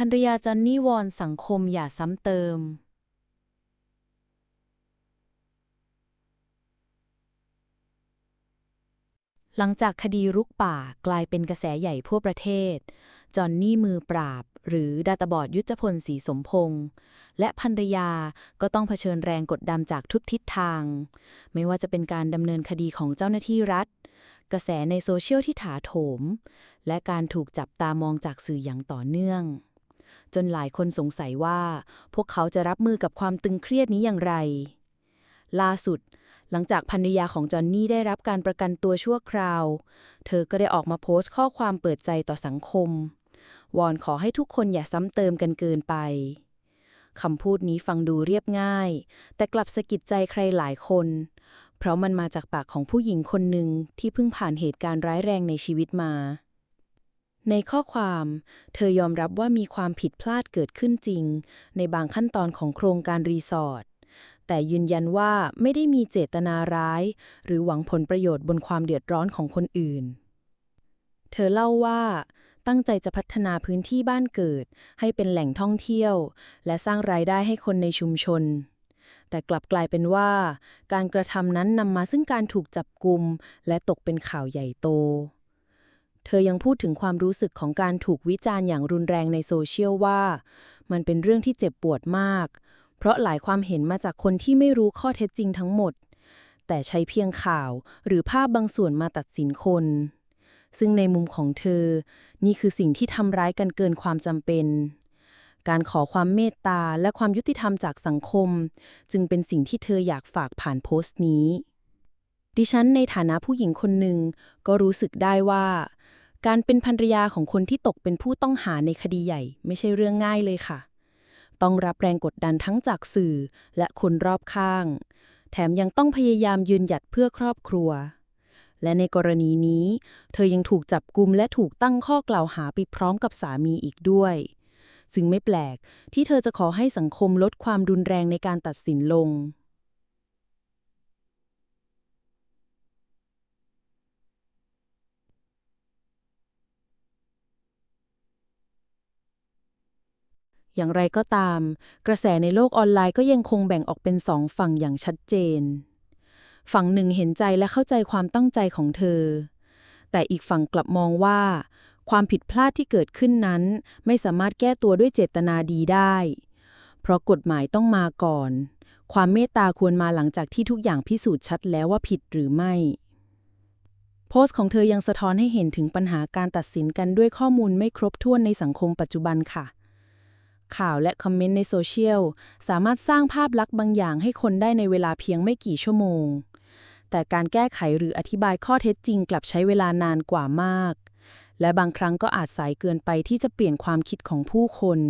ภรรยาจอนนี่วอนสังคมอย่าซ้ำเติมหลังจากคดีรุกป่ากลายเป็นกระแสใหญ่ทั่วประเทศ จอนนี่มือปราบ หรือดาตาบอดยุทธพลศรีสมพงษ์และภรรยาก็ต้องเผชิญแรงกดดันจากทุกทิศทาง ไม่ว่าจะเป็นการดำเนินคดีของเจ้าหน้าที่รัฐ กระแสในโซเชียลที่ถาโถม และการถูกจับตามองจากสื่ออย่างต่อเนื่อง จนหลายคนสงสัยว่า พวกเขาจะรับมือกับความตึงเครียดนี้อย่างไร ล่าสุด หลังจากภรรยาของจอนนี่ได้รับการประกันตัวชั่วคราว เธอก็ได้ออกมาโพสต์ข้อความเปิดใจต่อสังคม วอนขอให้ทุกคนอย่าซ้ำเติมกันเกินไปคำพูดนี้ฟังดูเรียบง่าย แต่กลับสะกิดใจใครหลายคน เพราะมันมาจากปากของผู้หญิงคนหนึ่งที่เพิ่งผ่านเหตุการณ์ร้ายแรงในชีวิตมา ในข้อความ เธอยอมรับว่ามีความผิดพลาดเกิดขึ้นจริง ในบางขั้นตอนของโครงการรีสอร์ทแต่ยืนยันว่าไม่ได้มีเจตนาร้าย หรือหวังผลประโยชน์บนความเดือดร้อนของคนอื่น เธอเล่าว่า ตั้งใจจะพัฒนาพื้นที่บ้านเกิด ให้เป็นแหล่งท่องเที่ยว และสร้างรายได้ให้คนในชุมชน แต่กลับกลายเป็นว่า การกระทำนั้นนำมาซึ่งการถูกจับกุม และตกเป็นข่าวใหญ่โต เธอยังพูดถึงความรู้สึกของการถูกวิจารณ์อย่างรุนแรงในโซเชียลว่า มันเป็นเรื่องที่เจ็บปวดมาก เพราะหลายความเห็นมาจากคนที่ไม่รู้ข้อเท็จจริงทั้งหมด แต่ใช้เพียงข่าวหรือภาพบางส่วนมาตัดสินคน ซึ่งในมุมของเธอ นี่คือสิ่งที่ทำร้ายกันเกินความจำเป็นการขอความเมตตาและความยุติธรรมจากสังคม จึงเป็นสิ่งที่เธออยากฝากผ่านโพสต์นี้ ดิฉันในฐานะผู้หญิงคนหนึ่งก็รู้สึกได้ว่า การเป็นภรรยาของคนที่ตกเป็นผู้ต้องหาในคดีใหญ่ ไม่ใช่เรื่องง่ายเลยค่ะ ต้องรับแรงกดดันทั้งจากสื่อและคนรอบข้าง แถมยังต้องพยายามยืนหยัดเพื่อครอบครัว และในกรณีนี้ เธอยังถูกจับกุมและถูกตั้งข้อกล่าวหาไปพร้อมกับสามีอีกด้วย จึงไม่แปลกที่เธอจะขอให้สังคมลดความรุนแรงในการตัดสินลง อย่างไรก็ตาม กระแสในโลกออนไลน์ก็ยังคงแบ่งออกเป็นสองฝั่งอย่างชัดเจน ฝั่งหนึ่งเห็นใจและเข้าใจความตั้งใจของเธอ แต่อีกฝั่งกลับมองว่า ความผิดพลาดที่เกิดขึ้นนั้น ไม่สามารถแก้ตัวด้วยเจตนาดีได้ เพราะกฎหมายต้องมาก่อน ความเมตตาควรมาหลังจากที่ทุกอย่างพิสูจน์ชัดแล้วว่าผิดหรือไม่โพสต์ของเธอยังสะท้อนให้เห็นถึงปัญหาการตัดสินกันด้วยข้อมูลไม่ครบถ้วนในสังคมปัจจุบันค่ะ ข่าวและคอมเมนต์ในโซเชียล สามารถสร้างภาพลักษณ์บางอย่างให้คนได้ในเวลาเพียงไม่กี่ชั่วโมง แต่การแก้ไขหรืออธิบายข้อเท็จจริงกลับใช้เวลานานกว่ามาก และบางครั้งก็อาจสายเกินไปที่จะเปลี่ยนความคิดของผู้คน